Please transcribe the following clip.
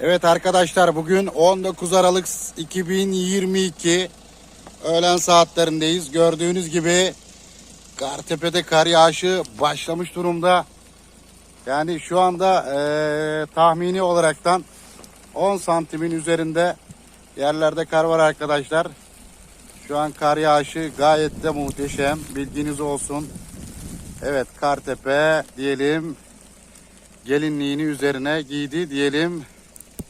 Evet arkadaşlar bugün 19 Aralık 2022 öğlen saatlerindeyiz. Gördüğünüz gibi Kartepe'de kar yağışı başlamış durumda. Yani şu anda eee, tahmini olaraktan 10 santimin üzerinde yerlerde kar var arkadaşlar. Şu an kar yağışı gayet de muhteşem. Bilginiz olsun. Evet Kartepe diyelim gelinliğini üzerine giydi diyelim.